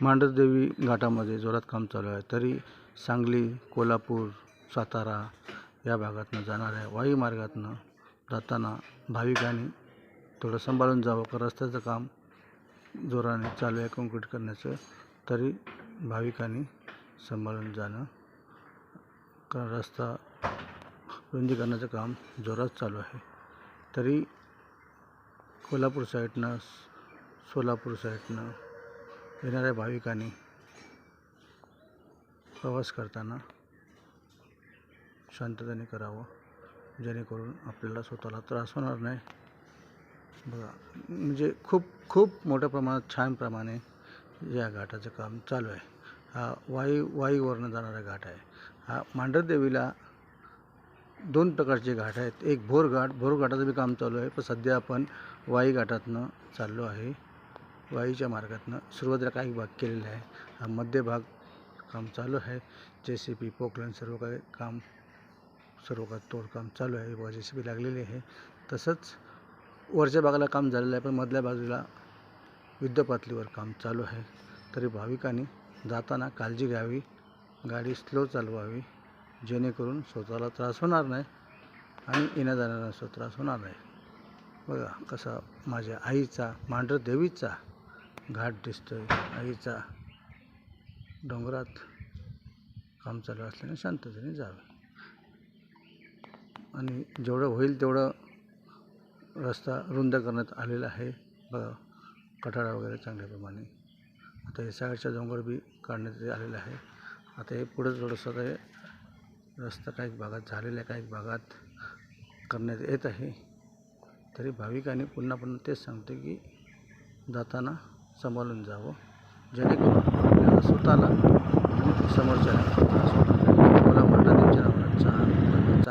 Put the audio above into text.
मांडसदेवी घाटामध्ये जोरात काम चालू आहे. तरी सांगली कोल्हापूर सातारा या भागातनं जाणाऱ्या वाई मार्गातनं जाताना भाविकांनी थोडं सांभाळून जावं. का रस्त्याचं काम जोराने चालू आहे कॉन्क्रीट करण्याचं. तरी भाविकांनी सांभाळून जाणं कारण रस्ता रुंदीकरणाचं काम जोरात चालू आहे. तरी कोल्हापूर साईडनं सोलापूर साईडनं येणाऱ्या भाविकांनी प्रवास करताना शांततेने करावं जेणेकरून आपल्याला स्वतःला त्रास होणार नाही. बघा म्हणजे खूप खूप मोठ्या प्रमाणात छान प्रमाणे या घाटाचं काम चालू आहे. हा वाई वाईवरनं जाणारा घाट आहे. हा मांढरदेवीला दोन प्रकारचे घाट आहेत. एक भोर घाट भोर घाटाचं बी काम चालू आहे पण सध्या आपण वाई घाटातनं चाललो आहे. वाईच्या मार्गातनं सुरुवातीला काही भाग केलेला आहे. हा मध्य भाग काम चालू आहे. जे सी पी पोकलन सर्व काही काम सर्व काही तोडकाम चालू आहे. व जे सी पी लागलेली आहे. तसंच वरच्या भागाला काम झालेलं आहे पण मधल्या बाजूला युद्धपातळीवर काम चालू आहे. तरी भाविकांनी जाताना काळजी घ्यावी. गाडी स्लो चालवावी जेणेकरून स्वतःला त्रास होणार नाही आणि येण्या जाणाऱ्यांना त्रास होणार नाही. बघा कसा माझ्या आईचा मांढर देवीचा घाट दिसतोय. आईचा डोंगरात काम चालू असल्याने शांततेने जावे. आणि जेवढं होईल तेवढं रस्ता रुंद करण्यात आलेला आहे. बघा कठाळा वगैरे चांगल्याप्रमाणे. आता हे साईडचा डोंगर बी काढण्यात आलेला आहे. आता हे पुढं थोडंसं ते रस्ता काही भागात झालेला आहे काही भागात करण्यात येत आहे. तरी भाविकांनी पुन्हा पुन्हा तेच सांगते की जाताना सांभाळून जावं. जेणेकरून आपल्याला स्वतःला आणि समोरच्या